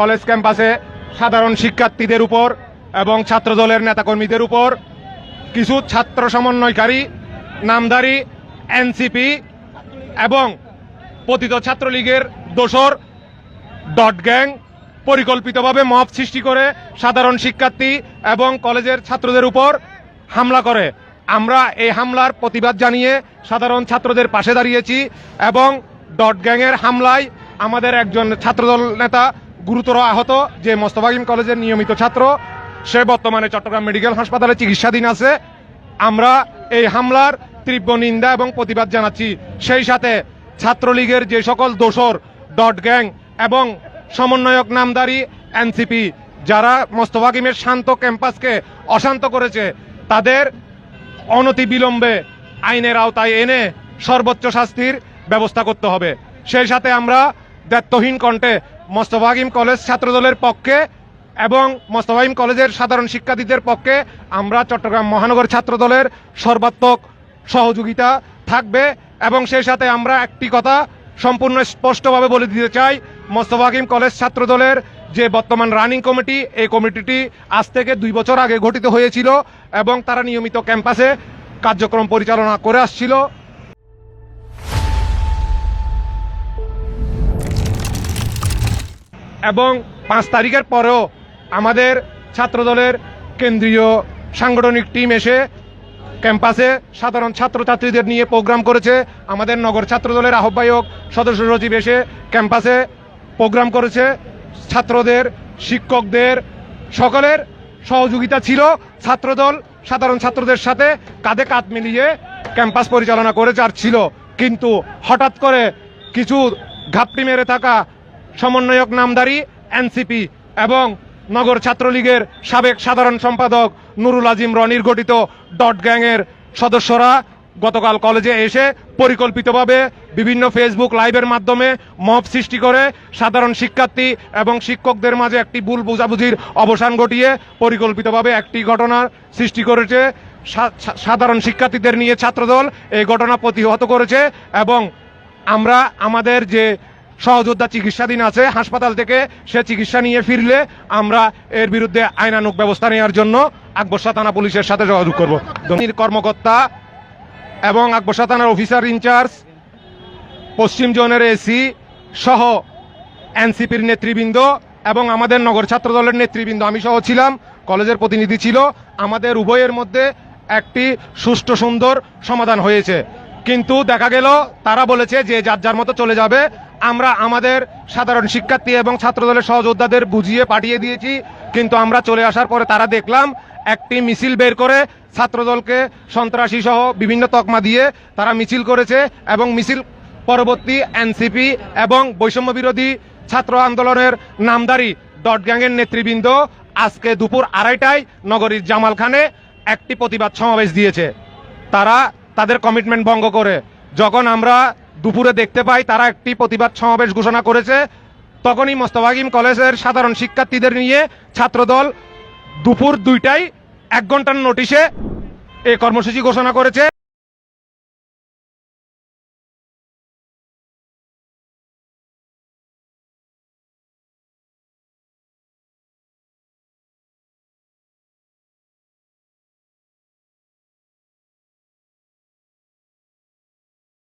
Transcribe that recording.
College ক্যাম্পাসে সাধারণ শিক্ষার্থীদের উপর এবং ছাত্রদলের নেতাকর্মীদের উপর কিছু ছাত্র সমন্বয়কারী, নামধারী এনসিপি এবং পতিত ছাত্রলীগের দোসর ডট গ্যাং পরিকল্পিতভাবে মব সৃষ্টি করে সাধারণ শিক্ষার্থী এবং কলেজের ছাত্রদের উপর হামলা করে। আমরা এই হামলার প্রতিবাদ জানিয়ে সাধারণ ছাত্রদের পাশে দাঁড়িয়েছি এবং ডট গ্যাংয়ের হামলায় আমাদের একজন ছাত্রদল নেতা গুরুতর আহত, যে মোস্তফাকিম কলেজের নিয়মিত ছাত্র, সে বর্তমানে চট্টগ্রাম মেডিকেল হাসপাতালে চিকিৎসাধীন আছে। আমরা এই হামলার তীব্র নিন্দা এবং প্রতিবাদ জানাচ্ছি। সেই সাথে ছাত্রলীগের যে সকল দোসর ডট গ্যাং এবং সমন্বয়ক নামদারি এনসিপি, যারা মোস্তফাকিমের শান্ত ক্যাম্পাসকে অশান্ত করেছে, তাদের অনতি বিলম্বে আইনের আওতায় এনে সর্বোচ্চ শাস্তির ব্যবস্থা করতে হবে। সেই সাথে আমরা দায়িত্বহীন কণ্ঠে মোস্তফাকিম কলেজ ছাত্রদলের পক্ষে এবং মোস্তফাহিম কলেজের সাধারণ শিক্ষার্থীদের পক্ষে আমরা চট্টগ্রাম মহানগর ছাত্রদলের সর্বাত্মক সহযোগিতা থাকবে এবং সেই সাথে আমরা একটি কথা সম্পূর্ণ স্পষ্টভাবে বলে দিতে চাই মোস্তফাকিম কলেজ ছাত্রদলের যে বর্তমান রানিং কমিটি, এই কমিটিটি আজ থেকে দুই বছর আগে গঠিত হয়েছিল এবং তারা নিয়মিত ক্যাম্পাসে কার্যক্রম পরিচালনা করে আসছিল। এবং পাঁচ তারিখের পরেও আমাদের ছাত্রদলের কেন্দ্রীয় সাংগঠনিক টিম এসে ক্যাম্পাসে সাধারণ ছাত্রছাত্রীদের নিয়ে প্রোগ্রাম করেছে। আমাদের নগর ছাত্রদলের আহ্বায়ক সদস্য সচিব এসে ক্যাম্পাসে প্রোগ্রাম করেছে। ছাত্রদের, শিক্ষকদের সকলের সহযোগিতা ছিল। ছাত্রদল, সাধারণ ছাত্রদের সাথে কাঁধে কাঁধ মিলিয়ে ক্যাম্পাস পরিচালনা করেছে আর ছিল। কিন্তু হঠাৎ করে কিছু ঘাপটি মেরে থাকা সমন্বয়ক নামদারি, এনসিপি এবং নগর ছাত্রলীগের সাবেক সাধারণ সম্পাদক নুরুল আজিম রনির গঠিত ডট গ্যাংয়ের সদস্যরা গতকাল কলেজে এসে পরিকল্পিতভাবে বিভিন্ন ফেসবুক লাইভের মাধ্যমে মব সৃষ্টি করে সাধারণ শিক্ষার্থী এবং শিক্ষকদের মাঝে একটি ভুল বোঝাবুঝির অবসান ঘটিয়ে পরিকল্পিতভাবে একটি ঘটনার সৃষ্টি করেছে। সাধারণ শিক্ষার্থীদের নিয়ে ছাত্রদল এই ঘটনা প্রতিহত করেছে এবং আমরা আমাদের যে সহযোদ্ধা চিকিৎসাধীন আছে, হাসপাতাল থেকে সে চিকিৎসা নিয়ে ফিরলে আমরা এর বিরুদ্ধে আইনানুক ব্যবস্থা নেওয়ার জন্য আকবর্ষা থানা পুলিশের সাথে যোগাযোগ করব। কর্মকর্তা এবং আকবর্ষা থানার অফিসার ইনচার্জ পশ্চিম জোনের এসি সহ এনসিপির নেতৃবৃন্দ এবং আমাদের নগর ছাত্র দলের নেতৃবৃন্দ। আমি সহ ছিলাম, কলেজের প্রতিনিধি ছিল। আমাদের উভয়ের মধ্যে একটি সুষ্ঠু সুন্দর সমাধান হয়েছে। কিন্তু দেখা গেল, তারা বলেছে যে যার যার মতো চলে যাবে। আমরা আমাদের সাধারণ শিক্ষার্থী এবং ছাত্রদলের সহযোদ্ধাদের বুঝিয়ে পাঠিয়ে দিয়েছি, কিন্তু আমরা চলে আসার পরে তারা দেখলাম, একটি মিছিল বের করে ছাত্রদলকে সন্ত্রাসী সহ বিভিন্ন তকমা দিয়ে তারা মিছিল করেছে এবং মিছিল পরবর্তী এনসিপি এবং বৈষম্য বিরোধী ছাত্র আন্দোলনের নামদারি ডট গ্যাংয়ের নেতৃবৃন্দ আজকে দুপুর আড়াইটায় নগরীর জামালখানে একটি প্রতিবাদ সমাবেশ দিয়েছে। তারা তাদের কমিটমেন্ট ভঙ্গ করে। যখন আমরা দুপুরে দেখতে পাই তারা একটি প্রতিবাদ সমাবেশ ঘোষণা করেছে, তখনই মোস্তফাকিম কলেজের সাধারণ শিক্ষার্থীদের নিয়ে ছাত্রদল দুপুর দুইটায় এক ঘণ্টার নোটিশে এই কর্মসূচি ঘোষণা করেছে।